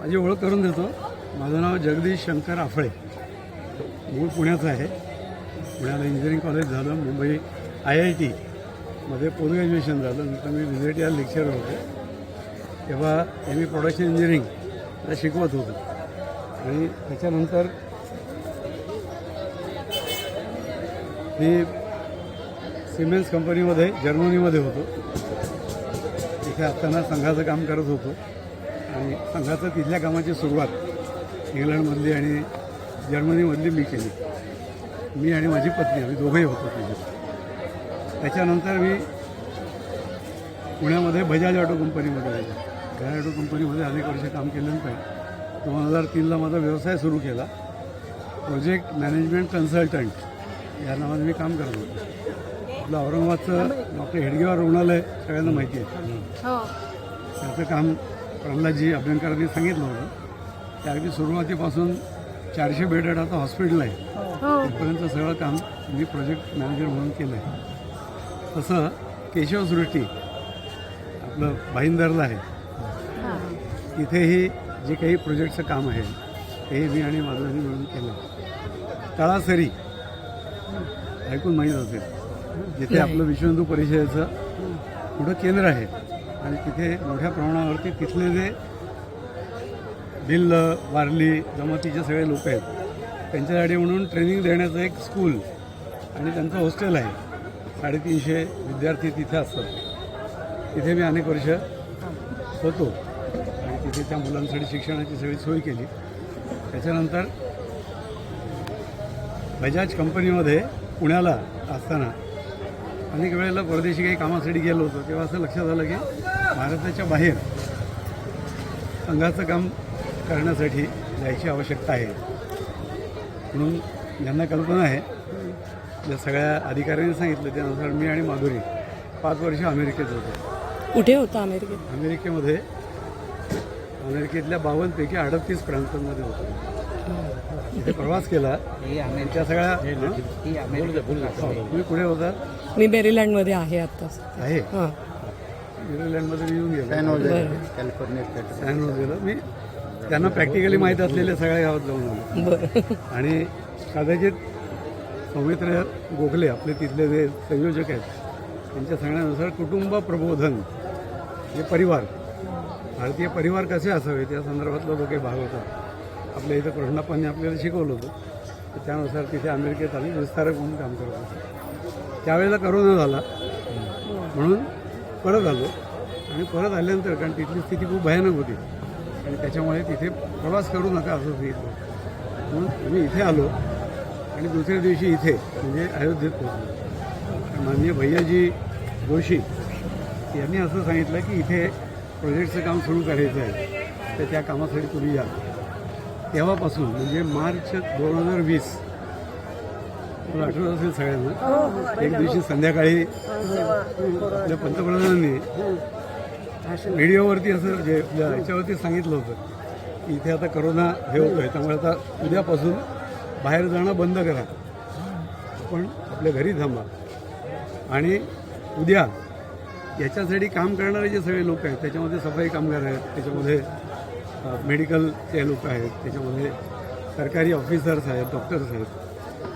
माझी ओळख करून देतो. माझं नाव जगदीश शंकर आफळे. मूळ पुण्याचं आहे. पुण्याला इंजिनिअरिंग कॉलेज झालं मुंबई आय आय टी मध्ये पोस्ट ग्रॅज्युएशन झालं. नंतर मी विजिट या लेक्चर होतो. तेव्हा एम ई प्रोडक्शन इंजिनिअरिंगला शिकवत होतो. आणि त्याच्यानंतर मी सिमेन्स कंपनीमध्ये जर्मनीमध्ये होतो. तिथे असताना संघाचं काम करत होतो. आणि संघाचं तिथल्या कामाची सुरुवात इंग्लंडमधली आणि जर्मनीमधली मी केली. मी आणि माझी पत्नी आम्ही दोघंही होतो तिथे. त्याच्यानंतर मी पुण्यामध्ये बजाज ऑटो कंपनीमध्ये आहे बजाज ऑटो कंपनीमध्ये अनेक वर्ष काम केल्यानंतर दोन हजार तीनला माझा व्यवसाय सुरू केला. प्रोजेक्ट मॅनेजमेंट कन्सल्टंट या नावाने मी काम करत होतो. आपलं औरंगाबादचं डॉक्टर हेडगेवार रुग्णालय सगळ्यांना माहिती आहे. हो. त्याचं काम प्रल्हादजी अभ्यंकरांनी सांगितलं होतं. त्या अगदी सुरुवातीपासून चारशे बेडेड आता हॉस्पिटल आहे. हो. तिथपर्यंत सगळं काम मी प्रोजेक्ट मॅनेजर म्हणून केलं आहे तसं केशवसृष्टी आपलं भाईंदरला आहे. हां. तिथेही जे काही प्रोजेक्टचं काम आहे ते मी आणि माधवनी मिळून केलं तळासरी ऐकून माहीत असेल जिथे आपलं विश्व हिंदू परिषदेचं मोठं केंद्र आहे आणि तिथे मोठ्या प्रमाणावरती तिथले जे भिल्ल वारली जमातीचे सगळे लोक आहेत त्यांच्यासाठी म्हणून ट्रेनिंग देण्याचं एक स्कूल आणि त्यांचं हॉस्टेल आहे. साडेतीनशे विद्यार्थी तिथे असतात. तिथे मी अनेक वर्ष होतो आणि तिथे त्या मुलांसाठी शिक्षणाची सगळी सोय केली. त्याच्यानंतर बजाज कंपनीमध्ये पुण्याला असताना अनेक वेळेला परदेशी काही कामासाठी गेलो होतो तेव्हा असं लक्षात आलं की भारताच्या बाहेर संघाचं काम करण्यासाठी जायची आवश्यकता आहे. म्हणून ज्यांना कल्पना आहे. ज्या सगळ्या अधिकाऱ्यांनी सांगितलं त्यानुसार मी आणि माधुरी पाच वर्ष अमेरिकेत होतो. कुठे होता अमेरिकेत? अमेरिकेमध्ये अमेरिकेतल्या बावन्नपैकी अडतीस प्रांतांमध्ये होतो. तिथे प्रवास केला. त्या सगळ्या हं? तुम्ही कुठे होता? मी मेरीलँडमध्ये आहे आता. आहे? न्यूझीलंडमध्ये मी येऊन गेलो. बरं. कॅलिफोर्निया सॅन होजेला मी त्यांना प्रॅक्टिकली माहीत असलेल्या सगळ्या गावात जाऊन आलो. बरं. आणि कदाचित सौमित्र गोखले आपले तिथले जे संयोजक आहेत त्यांच्या सांगण्यानुसार कुटुंब प्रबोधन हे परिवार भारतीय परिवार कसे असावे त्या संदर्भातला जो काही भाग होता आपल्या इथं कृष्णाप्पांनी आपल्याला शिकवलं होतं. तर त्यानुसार तिथे अमेरिकेत आम्ही विस्तारक म्हणून काम करत होतो. त्यावेळेला करोना झाला. म्हणून परत आलो. आणि परत आल्यानंतर कारण तिथली स्थिती खूप भयानक होती. आणि त्याच्यामुळे तिथे प्रवास करू नका असं सांगितलं. म्हणून आम्ही इथे आलो. आणि दुसऱ्या दिवशी इथे म्हणजे अयोध्येत पोहोचलो. माननीय भैयाजी जोशी यांनी असं सांगितलं की इथे प्रोजेक्टचं काम सुरू करायचं आहे. तर त्या कामासाठी तुम्ही या. तेव्हापासून म्हणजे मार्च दोन हजार वीस मला आठवत असेल सगळ्यांना एक दिवशी संध्याकाळी आपल्या पंतप्रधानांनी व्हिडिओवरती असं जे आपल्या ह्याच्यावरती सांगितलं होतं की इथे आता करोना हे होतो आहे त्यामुळे आता उद्यापासून बाहेर जाणं बंद करा. आपण आपल्या घरी थांबा. आणि उद्या याच्यासाठी काम करणारे जे सगळे लोक आहेत त्याच्यामध्ये सफाई कामगार आहेत त्याच्यामध्ये मेडिकलचे लोक आहेत त्याच्यामध्ये सरकारी ऑफिसर्स आहेत डॉक्टर्स आहेत.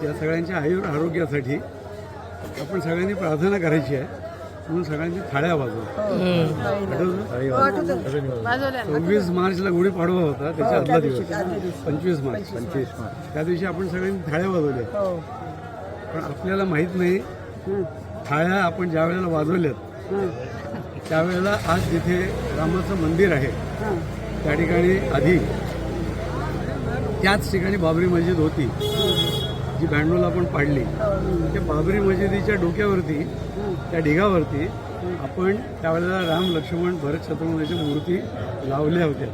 या सगळ्यांच्या आयुर आरोग्यासाठी आपण सगळ्यांनी प्रार्थना करायची आहे. म्हणून सगळ्यांनी थाळ्या वाजवा. आठवतं? सव्वीस मार्चला गुढीपाडवा होता त्याच्या आदला दिवस पंचवीस मार्च. पंचवीस मार्च. त्या दिवशी आपण सगळ्यांनी थाळ्या वाजवल्या. पण आपल्याला माहीत नाही थाळ्या आपण ज्या वेळेला वाजवल्यात त्यावेळेला आज जिथे रामाचं मंदिर आहे त्या ठिकाणी आधी त्याच ठिकाणी बाबरी मस्जिद होती. जी बँडोला आपण पाडली त्या बाबरी मस्जिदीच्या डोक्यावरती त्या ढिगावरती आपण त्यावेळेला राम लक्ष्मण भरत शत्रुघ्नाच्या मूर्ती लावल्या होत्या.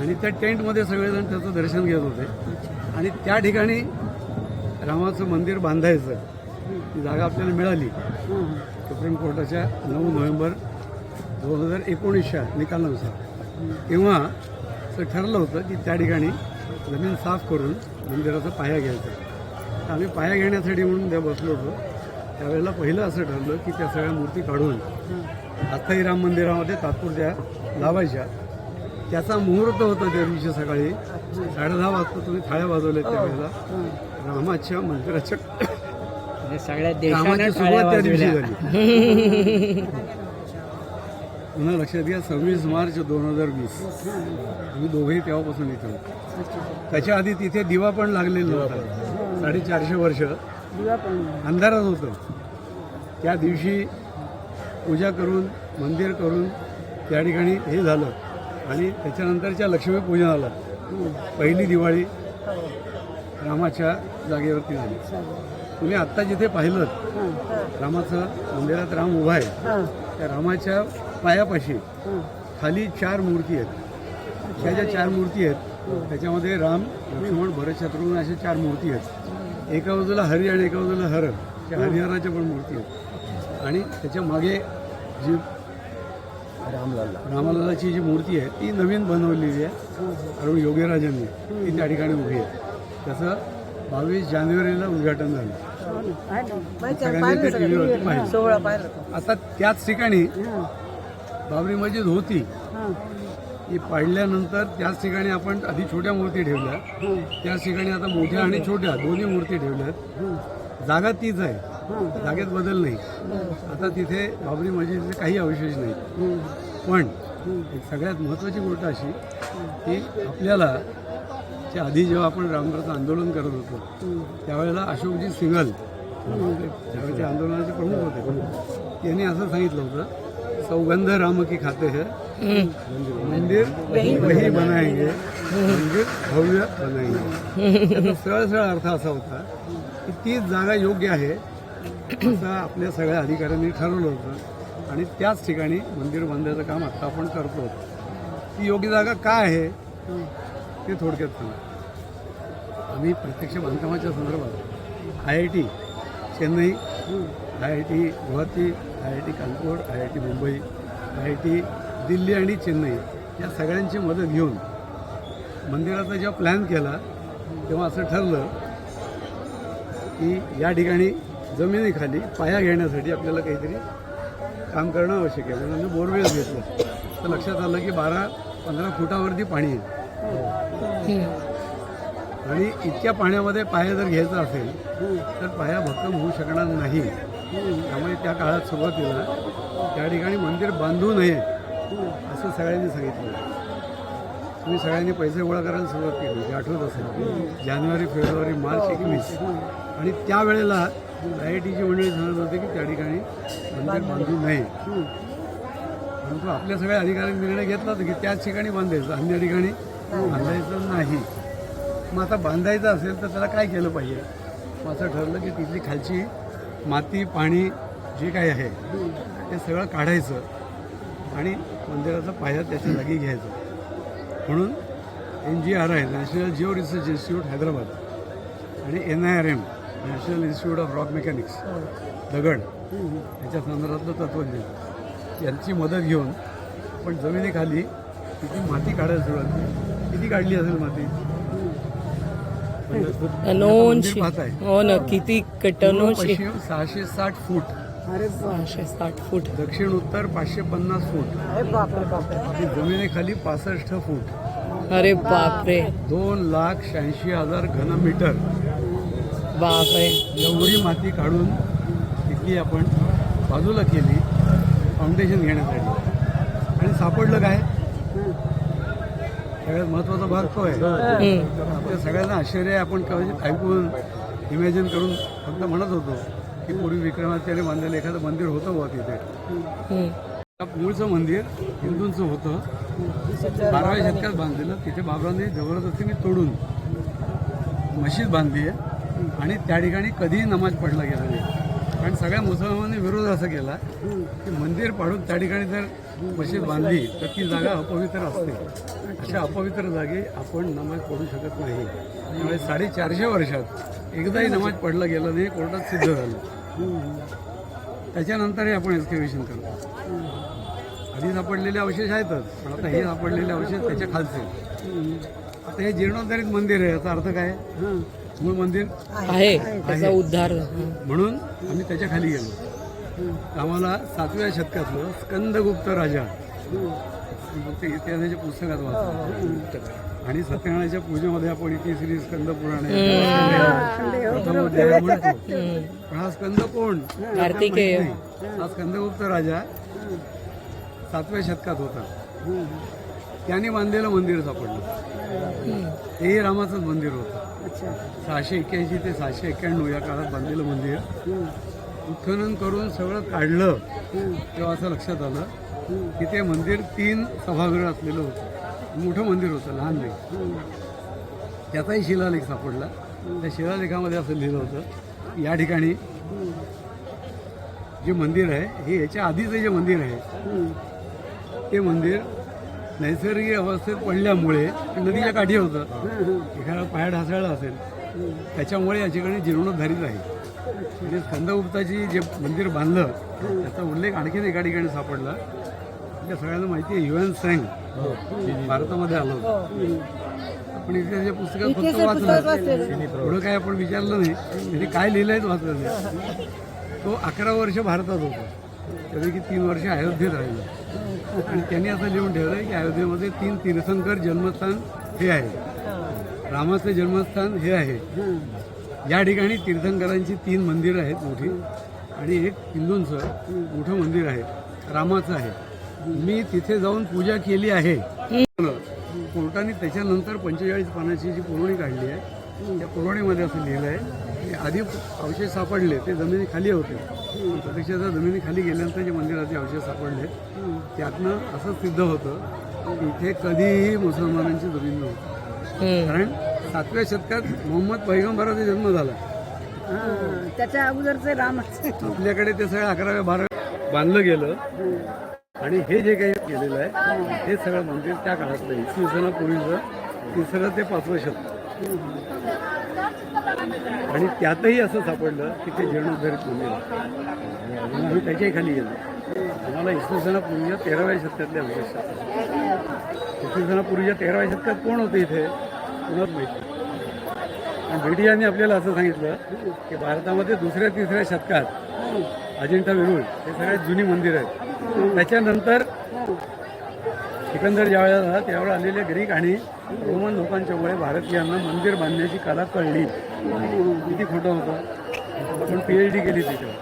आणि त्या टेंटमध्ये सगळेजण त्याचं दर्शन घेत होते. आणि त्या ठिकाणी रामाचं मंदिर बांधायचं ती जागा आपल्याला मिळाली. सुप्रीम कोर्टाच्या नऊ नोव्हेंबर दोन हजार एकोणीसच्या निकालानुसार. तेव्हा असं ठरलं होतं की त्या ठिकाणी जमीन साफ करून मंदिराचा पाया घ्यायचा. आम्ही पाया घेण्यासाठी म्हणून त्या बसलो होतो. त्यावेळेला पहिलं असं ठरलं की त्या सगळ्या मूर्ती काढून अस्थायी राम मंदिरामध्ये तात्पुरत्या लावायच्या. त्याचा मुहूर्त होता त्या दिवशी सकाळी. साडे दहा वाजता तुम्ही थाळ्या वाजवल्या त्यावेळेला रामाच्या मंदिराच्या म्हणजे सगळ्या सुरुवात त्या दिवशी झाली. पुन्हा लक्षात घ्या सव्वीस मार्च दोन हजार वीस. आम्ही दोघेही तेव्हापासून इथे. त्याच्या आधी तिथे दिवा पण लागलेला नव्हता साडेचारशे वर्ष अंधारात होतं. त्या दिवशी पूजा करून मंदिर करून त्या ठिकाणी हे झालं. आणि त्याच्यानंतरच्या लक्ष्मीपूजनाला पहिली दिवाळी रामाच्या जागेवरती झाली. तुम्ही आत्ता जिथे पाहिलं रामाचं मंदिरात राम उभा आहे त्या रामाच्या पायापाशी खाली चार मूर्ती आहेत. त्या ज्या चार मूर्ती आहेत त्याच्यामध्ये राम लक्ष्मण भरत शत्रुघ्न अशा चार मूर्ती आहेत. एका बाजूला हरी आणि एका बाजूला हर त्या हरिहराच्या पण मूर्ती आहेत. आणि त्याच्यामागे जी रामलालाची जी मूर्ती आहे ती नवीन बनवलेली आहे. अरुण योगीराजांनी ती त्या ठिकाणी उभी आहे. त्याचं बावीस जानेवारीला उद्घाटन झालं. सगळ्यांनी पाहिलं आता त्याच ठिकाणी बाबरी मस्जिद होती. ती पाडल्यानंतर त्याच ठिकाणी आपण आधी छोट्या मूर्ती ठेवल्या. त्याच ठिकाणी आता मोठ्या आणि छोट्या दोन्ही मूर्ती ठेवल्यात. जागा तीच आहे. जागेत बदल नाही. आता तिथे बाबरी मस्जिदचे काही अवशेष नाही. पण एक सगळ्यात महत्त्वाची गोष्ट अशी की आपल्याला च्या आधी जेव्हा आपण रामराचं आंदोलन करत होतो त्यावेळेला अशोकजी सिंगल त्यावेळेचे आंदोलनाचे प्रमुख होते. त्यांनी असं सांगितलं होतं सौगंध राम की खाते है मंदिर वही बनाएंगे. मंदिर भव्य बनाएंगे. सरळ सरळ अर्थ असा होता की तीच जागा योग्य आहे असं आपल्या सगळ्या अधिकाऱ्यांनी ठरवलं होतं. आणि त्याच ठिकाणी मंदिर बांधायचं काम आता आपण करतो. ती योग्य जागा काय आहे? ते थोडक्यात सांगा. आम्ही प्रत्यक्ष बांधकामाच्या संदर्भात I I T Chennai I I T Guwahati I I T Kanpur I I T Mumbai I I T Delhi आणि चेन्नई या सगळ्यांची मदत घेऊन मंदिराचा जेव्हा प्लॅन केला तेव्हा असं ठरलं की या ठिकाणी जमिनीखाली पाया घेण्यासाठी आपल्याला काहीतरी काम करणं आवश्यक आहे. म्हणून आम्ही बोरवेल घेतलं. तर लक्षात आलं की बारा पंधरा फुटावरती पाणी आहे. आणि इतक्या पाण्यामध्ये पाया जर घ्यायचा असेल तर पाया भक्कम होऊ शकणार नाही. त्यामुळे त्या काळात सुरुवातीला त्या ठिकाणी मंदिर बांधू नये असं सगळ्यांनी सांगितलं. तुम्ही सगळ्यांनी पैसे गोळा करायला सुरुवात केली जे आठवत असेल. जानेवारी फेब्रुवारी मार्च एकवीस. आणि त्यावेळेला आय आय टीची मंडळी सांगत होते की त्या ठिकाणी मंदिर बांधू नये. परंतु आपल्या सगळ्या अधिकाऱ्यांनी निर्णय घेतला होता की त्याच ठिकाणी बांधायचं अन्य ठिकाणी बांधायचं नाही. मग आता बांधायचं असेल तर त्याला काय केलं पाहिजे? मग असं ठरलं की तिथली खालची माती पाणी जे काही आहे ते सगळं काढायचं आणि मंदिराचा पाया त्याच्या जागी घ्यायचं. म्हणून N G R I national geo research institute Hyderabad आणि N I R M national institute of rock mechanics दगड याच्या संदर्भातलं तत्वज्ञान यांची मदत घेऊन पण जमिनीखाली तिथे माती काढायला सुरुवात केली. किती काढली असेल माती? पाहताय हो ना किती कटनोशे पश्चिम सहाशे साठ फूट. सहाशे साठ फूट. दक्षिण उत्तर पाचशे पन्नास फूट. आणि जमिनीखाली पासष्ट फूट. अरे बापरे. दोन लाख शहाऐंशी हजार घनमीटर. बापरे. एवढी माती काढून तिथली आपण बाजूला केली फाउंडेशन घेण्यासाठी. आणि सापडलं काय? सगळ्यात महत्त्वाचा भाग तो आहे. आपल्या सगळ्यांना आश्चर्य आपण कदाचित ऐकून इमॅजिन करून फक्त म्हणत होतो की पूर्वी विक्रमादित्याने बांधलेलं एखादं मंदिर होतं बुवा तिथे. मूळचं मंदिर हिंदूंचं होतं. बाराव्या शतकात बांधलेलं. तिथे बाबरांनी जबरदस्तीने तोडून मशीद बांधली आहे. आणि त्या ठिकाणी कधीही नमाज पडला गेला नाही. कारण सगळ्या मुसलमानांनी विरोध असा केला की मंदिर पाडून त्या ठिकाणी जर मशीद बांधली तर ती जागा अपवित्र असते. अशा अपवित्र जागी आपण नमाज पडू शकत नाही. त्यामुळे साडेचारशे वर्षात एकदाही नमाज पडला गेला नाही कोर्टात सिद्ध झालं. त्याच्यानंतरही आपण एक्सकेवेशन करतो. आधी सापडलेले अवशेष आहेतच पण आता हे सापडलेले अवशेष त्याच्या खालचे. आता हे जीर्णोद्धारित मंदिर आहे याचा अर्थ काय? मूळ मंदिर आहे. त्याचा उद्धार. म्हणून आम्ही त्याच्याखाली गेलो. आम्हाला सातव्या शतकातलं स्कंदगुप्त राजा फक्त इतिहासाच्या पुस्तकात वाचलं. आणि सत्यनारायणच्या पूजेमध्ये आपण इथे श्री स्कंद पुराण. पण हा स्कंद कोण? कार्तिकेय. हा स्कंदगुप्त राजा सातव्या शतकात होता. त्याने बांधलेलं मंदिर सापडलं. हेही रामाचंच मंदिर होतं. सहाशे एक्क्याऐंशी ते सहाशे एक्क्याण्णव या काळात बांधलेलं मंदिर. उत्खनन करून सगळं काढलं तेव्हा असं लक्षात आलं की ते मंदिर तीन सभागृह असलेलं होतं. मोठं मंदिर होतं लहान नाही. त्याचाही शिलालेख सापडला. त्या शिलालेखामध्ये असं लिहिलं होतं या ठिकाणी जे मंदिर आहे हे याच्या आधीचं जे मंदिर आहे ते मंदिर नैसर्गिक अवस्थेत पडल्यामुळे नदीच्या काठी होतं. एखादा पाया ढासळला असेल त्याच्यामुळे या ठिकाणी जीर्णोद्धारित आहे. म्हणजे स्कंदगुप्ताची जे मंदिर बांधलं त्याचा उल्लेख आणखीन एका ठिकाणी सापडला. त्या सगळ्यांना माहिती आहे युएन सॅंग भारतामध्ये आलं होतं. आपण इतिहासाच्या पुस्तकात फक्त वाचलं. पुढं काय आपण विचारलं नाही त्यांनी काय लिहिलंय ते वाचलं नाही. तो अकरा वर्ष भारतात होता. त्यापैकी तीन वर्ष अयोध्येत राहिला. आणि त्यांनी असं लिहून आहे की अयोध्येमध्ये तीन तीर्थंकर जन्मस्थान हे आहे. रामाचं जन्मस्थान हे आहे. या ठिकाणी तीर्थंकरांची तीन मंदिरं आहेत मोठी आणि एक हिंदूंचं मोठं मंदिर आहे. रामाचं आहे. मी तिथे जाऊन पूजा केली आहे. कोर्टाने त्याच्यानंतर पंचेचाळीस पानाची जी पुरवणी काढली आहे त्या पुरवणीमध्ये असं लिहिलं आहे आधी अवशेष सापडले ते जमिनी खाली होते. प्रत्यक्षात जमिनी खाली गेल्यानंतर जे मंदिराचे अवशेष सापडले त्यातनं असं सिद्ध होतं की इथे कधीही मुसलमानांची जमीन नव्हती. कारण सातव्या शतकात मोहम्मद पैगंबराचा जन्म झाला. त्याच्या अगोदरचे रामच आपल्याकडे ते सगळं अकराव्या बाराव्या बांधलं गेलं. आणि हे जे काही केलेलं आहे हे सगळं मंदिर त्या काळातलं. इसवी सणापूर्वीचं तिसरं ते पाचवं शतक. आणि त्यातही असं सापडलं की ते जीर्णोद्धारित मंदिर आहे. आम्ही त्याच्याही खाली गेलो. आम्हाला इसवी सणापूर्वीच्या तेराव्या शतकातल्या अवशेष इसवी सणापूर्वीच्या तेराव्या शतकात कोण होते इथे? कुणाच माहिती आणि बेटी आपल्याला असं सांगितलं की भारतामध्ये दुसऱ्या तिसऱ्या शतकात अजिंठा वेरूळ हे सगळ्यात जुनी मंदिर आहेत. त्याच्यानंतर सिकंदर ज्यावेळेला झाला त्यावेळेला आलेल्या ग्रीक आणि रोमन लोकांच्यामुळे भारतीयांना मंदिर बांधण्याची कला कळली. किती खोटं होतं. आपण पी एच डी केली त्याच्यावर.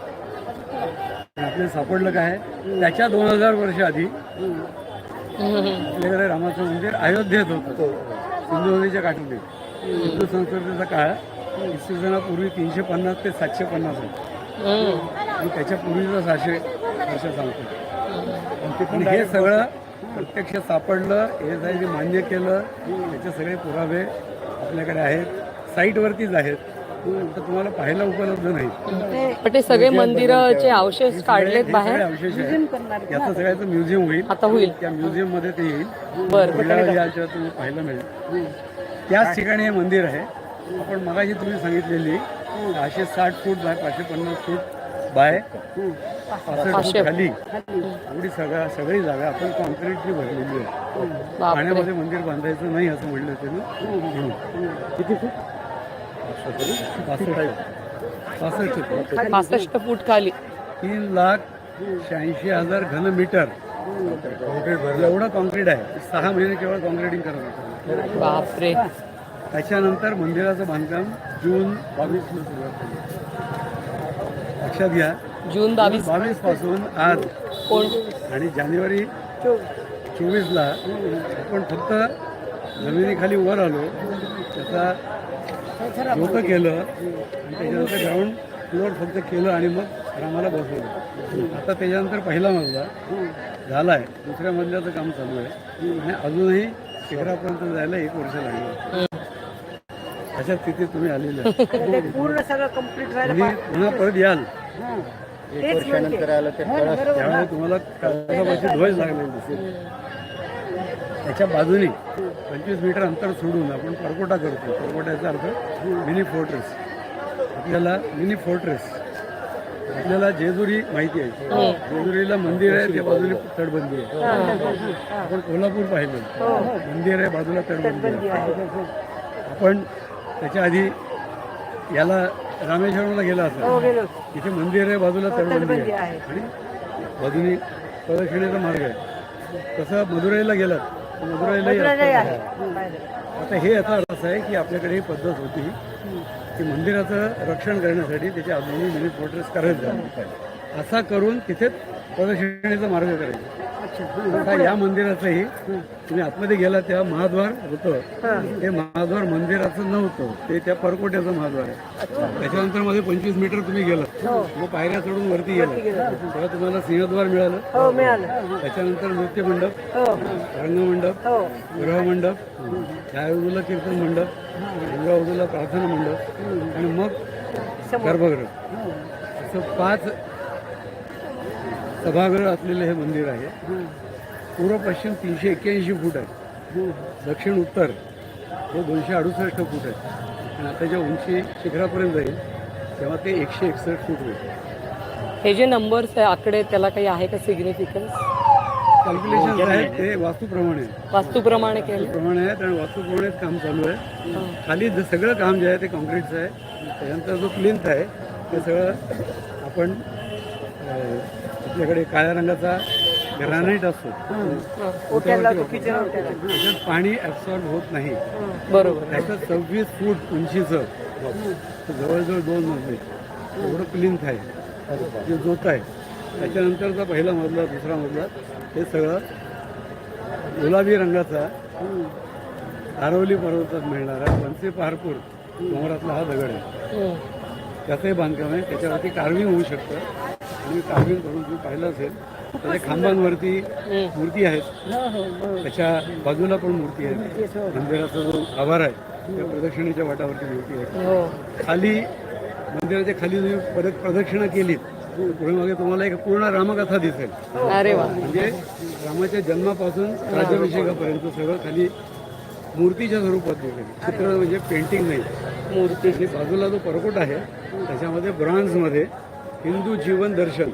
आपल्याला सापडलं काय? त्याच्या दोन हजार वर्ष आधी आपल्याकडे रामाचं मंदिर अयोध्येत होतं. सिंधू नदीच्या काठाने हिंदू संस्कृतीचा काळ इसवी सणापूर्वी तीनशे पन्नास ते सातशे पन्नास होता. त्याच्या पूर्वीचं सहाशे वर्ष सांगतो पण हे सगळं प्रत्यक्ष सापडलं हे जे मान्य केलं. त्याचे सगळे पुरावे आपल्याकडे आहेत. साईटवरतीच आहेत. तर तुम्हाला पाहायला उपलब्ध नाही पण ते सगळे मंदिराचे अवशेष काढलेत बाहेर. अवशेष आहे याचं सगळ्याचं म्युझियम होईल. आता होईल. त्या म्युझियममध्ये ते येईल. बर. तुम्ही पाहायला मिळेल. त्याच ठिकाणी हे मंदिर आहे. आपण मगाशी तुम्ही सांगितलेली सहाशे साठ फूट बाय पाचशे पन्नास फूट बाय. खाली? एवढी सगळा सगळी जागा. आपण कॉन्क्रीटची भरलेली आहे. पाण्यामध्ये मंदिर बांधायचं नाही असं म्हणलं त्यांनी म्हणून किती फूट? पासष्ट. फूट. पासष्ट फूट खाली. तीन लाख शहाऐंशी हजार घन मीटर एवढं कॉन्क्रीट आहे. सहा महिने केवळ कॉन्क्रिटिंग करत होतं. बापरे. त्याच्यानंतर मंदिराचं बांधकाम जून बावीसला सुरुवात झाली. लक्षात घ्या. जून बावीस. बावीसपासून आज. कोण? आणि जानेवारी चोवीसला आपण फक्त जमिनीखाली वर आलो. त्याचा डोकं केलं. आणि त्याच्यानंतर ग्राउंड फ्लोअर फक्त केलं आणि मग रामाला बसवलं. आता त्याच्यानंतर पहिला मजला झाला आहे दुसऱ्या मजल्याचं काम चालू आहे. आणि अजूनही शिखरापर्यंत जायला एक वर्ष लागलं. अशा स्थितीत तुम्ही आलेले. पूर्ण सगळं कंप्लीट व्हायला तुम्ही पुन्हा परत याल. तेच म्हणते. त्यावेळेला तुम्हाला कागदापाशी ध्वज लागलेला दिसेल. त्याच्या बाजूने पंचवीस मीटर अंतर सोडून आपण परकोटा करतो. परकोट्याचा अर्थ मिनी फोर्ट्रेस आपल्याला मिनी फोर्ट्रेस आपल्याला जेजुरी माहिती आहे. जेजुरीला मंदिर आहे त्या बाजूने तटबंदी आहे. आपण कोल्हापूर पाहिलं. मंदिर आहे बाजूला तटबंदी आहे. आपण त्याच्या आधी याला रामेश्वरमला गेला असेल गेलो. तिथे मंदिर आहे बाजूला आहे आहे. आणि बाजूने प्रदक्षिणेचा मार्ग आहे तसं मदुराईला गेलात तर मदुराईलाही मदुराईलाही असं आहे. आहे. आता हे आता असं आहे की आपल्याकडे ही पद्धत होती की मंदिराचं रक्षण करण्यासाठी त्याचे दोन्ही मिनी पोर्ट्रेस करायचे असा करून तिथेच प्रदक्षिणेचा मार्ग करायचा आता या मंदिराचंही तुम्ही आतमध्ये गेला तेव्हा महाद्वार होतं. ते महाद्वार मंदिराचं नव्हतं. ते त्या परकोट्याचं महाद्वार आहे. त्याच्यानंतरमध्ये पंचवीस मीटर तुम्ही गेलात मग पायऱ्या चढून वरती गेला. तेव्हा तुम्हाला सिंहद्वार मिळालं. हो त्याच्यानंतर नृत्य मंडप हो. रंगमंडप हो. गृहमंडप त्या बाजूला कीर्तन मंडप बाजूला प्रार्थना मंडप आणि मग गर्भगृह. असं पाच सभागृह असलेलं हे मंदिर आहे. पूर्व पश्चिम तीनशे एक्क्याऐंशी फूट आहे. दक्षिण उत्तर हे दोनशे अडुसष्ट फूट आहे. आणि आता जेव्हा उंची शिखरापर्यंत जाईल तेव्हा ते एकशे एकसष्ट फूट होईल. हे जे नंबर्स आहे आकडे त्याला काही आहे का सिग्निफिकन्स कॅल्क्युलेशन आहेत ते वास्तूप्रमाणे आहे. वास्तूप्रमाणे प्रमाणे आहेत आणि वास्तूप्रमाणेच काम चालू आहे. खाली सगळं काम जे आहे ते कॉन्क्रीटचं आहे. त्याच्यानंतर जो प्लिंथ आहे ते सगळं आपण आपल्याकडे काळ्या रंगाचा ग्रॅनाईट असतो. ओट्याला तो किचन ओट्याला त्याच्यात पाणी ॲब्सॉर्ब होत नाही. बरोबर. त्याचं सव्वीस फूट उंचीचं जवळजवळ दोन मजले एवढं प्लिंथ आहे जे जोत आहे. त्याच्यानंतरचा पहिला मजला दुसरा मजला हे सगळं गुलाबी रंगाचा आरवली पर्वतात मिळणारा वनसे पहारपूर डोंगरातला हा दगड आहे. त्याचंही बांधकाम आहे. त्याच्यावरती कार्विंग होऊ शकतं. आणि कार्विंग करून तुम्ही पाहिलं असेल त्याच्या खांबांवरती मूर्ती आहेत. त्याच्या बाजूला पण मूर्ती आहे मंदिराचा जो आभार आहे त्या प्रदक्षिणेच्या वाटावरती मूर्ती आहे हो. खाली मंदिराच्या खाली तुम्ही परत प्रदक्षिणा केलीत तर पुढे मागे तुम्हाला एक पूर्ण रामकथा दिसेल. अरे वा. म्हणजे रामाच्या जन्मापासून राज्याभिषेकापर्यंत सगळं खाली मूर्तीच्या स्वरूपात दिसेल. चित्र म्हणजे पेंटिंग नाही. मूर्ती. बाजूला जो परकोट आहे त्याच्यामध्ये ब्रॉन्झमध्ये हिंदू जीवन दर्शन.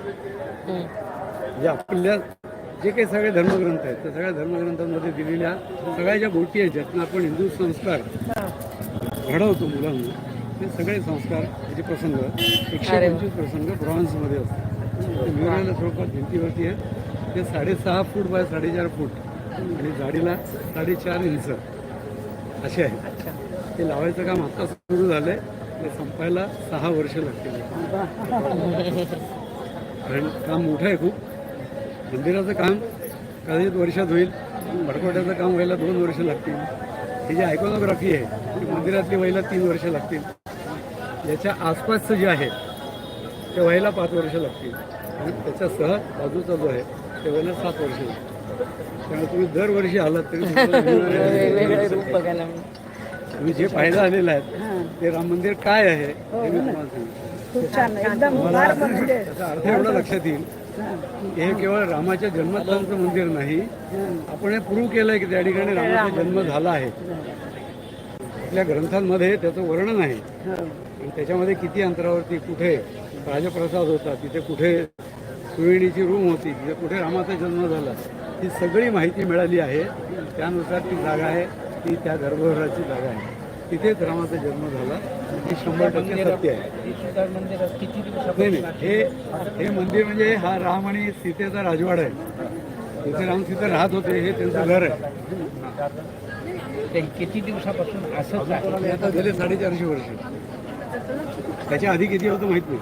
म्हणजे आपल्या जे काही सगळे धर्मग्रंथ आहेत त्या सगळ्या धर्मग्रंथांमध्ये दिलेल्या सगळ्या ज्या गोष्टी आहेत ज्यातून आपण हिंदू संस्कार घडवतो मुलांना ते सगळे संस्कार त्याचे प्रसंग एकशे. पंचवीस प्रसंग ब्रॉन्झमध्ये असतात. ते म्युरल स्वरूपात भिंतीवरती आहे ते साडेसहा फूट बाय साडेचार फूट आणि जाडीला साडेचार इंच असे आहे ते लावायचं काम आता सुरू झालंय. ते संपायला सहा वर्ष लागतील. कारण काम मोठं आहे खूप. मंदिराचं काम कदाचित वर्षात होईल भडकोट्याचं काम व्हायला दोन वर्ष लागतील. ही जी आयकोनोग्राफी आहे ती मंदिरातली व्हायला तीन वर्ष लागतील. याच्या आसपासचं जे आहे ते व्हायला पाच वर्ष लागतील. आणि त्याच्यासह बाजूचा जो आहे ते व्हायला सात वर्ष लागतील. त्यामुळे तुम्ही दरवर्षी आलात तरी. तुम्ही जे पाहायला आलेलं आहे ते राम मंदिर काय आहे हे मी तुम्हाला खूप छान एकदम फार म्हणजे त्याचा अर्थ एवढा लक्षात येईल. हे केवळ रामाच्या जन्मस्थानचं मंदिर नाही. आपण हे प्रूव्ह केलंय की त्या ठिकाणी रामाचा जन्म झाला आहे. आपल्या ग्रंथांमध्ये त्याचं वर्णन आहे. आणि त्याच्यामध्ये किती अंतरावरती कुठे राजप्रसाद होता तिथे कुठे सुविणीची रूम होती तिथे कुठे रामाचा जन्म झाला ही सगळी माहिती मिळाली आहे. त्यानुसार ती जागा आहे. ती त्या गर्भगृहाची जागा आहे. तिथेच रामाचा जन्म झाला. ही शंभर टक्के सत्य आहे. नाही नाही. हे हे मंदिर म्हणजे हा राम आणि सीतेचा राजवाडा आहे. तिथे राम सीता राहत होते. हे त्यांचं घर आहे. ते किती दिवसापासून असंच आता झाले साडेचारशे वर्ष. त्याच्या आधी किती होतं माहीत नाही.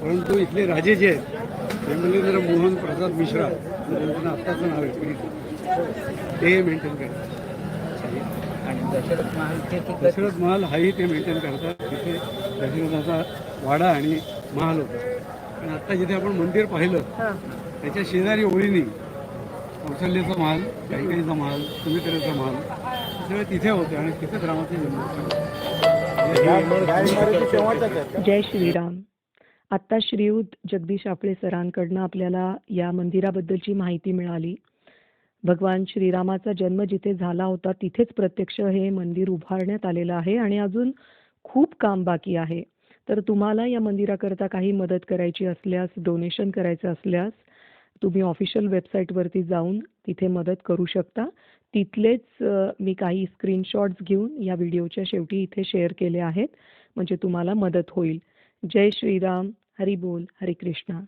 परंतु इथले राजे जे आहेत हेमलेंद्र मोहन प्रसाद मिश्रा त्यांचं आत्ताचं नाव आहे. ते मेंटेन करतात. दशरथ महाल दशरथ महाल हाही ते मेंटेन करतात. तिथे दशरथाचा वाडा आणि महाल होता. आणि आत्ता जिथे आपण मंदिर पाहिलं त्याच्या शेजारी ओळीनी कौशल्याचा महाल कैकेयीचा महाल सुमित्रेचा महाल सगळे तिथे होते आणि तिथेच रामाचे जन्म जय श्रीराम आत्ता श्रीयुत जगदीश आपळे सरांकडनं आपल्याला या मंदिराबद्दलची माहिती मिळाली. भगवान श्रीरामाचा जन्म जिथे झाला होता तिथेच प्रत्यक्ष हे मंदिर उभारण्यात आलेलं आहे आणि अजून खूप काम बाकी आहे. तर तुम्हाला या मंदिराकरता काही मदत करायची असल्यास डोनेशन करायचं असल्यास तुम्ही ऑफिशियल वेबसाईटवरती जाऊन तिथे मदत करू शकता. तिथलेच मी काही स्क्रीनशॉट्स घेऊन या व्हिडिओच्या शेवटी इथे शेअर केले आहेत. म्हणजे तुम्हाला मदत होईल. जय श्रीराम. हरी बोल. हरे कृष्णा.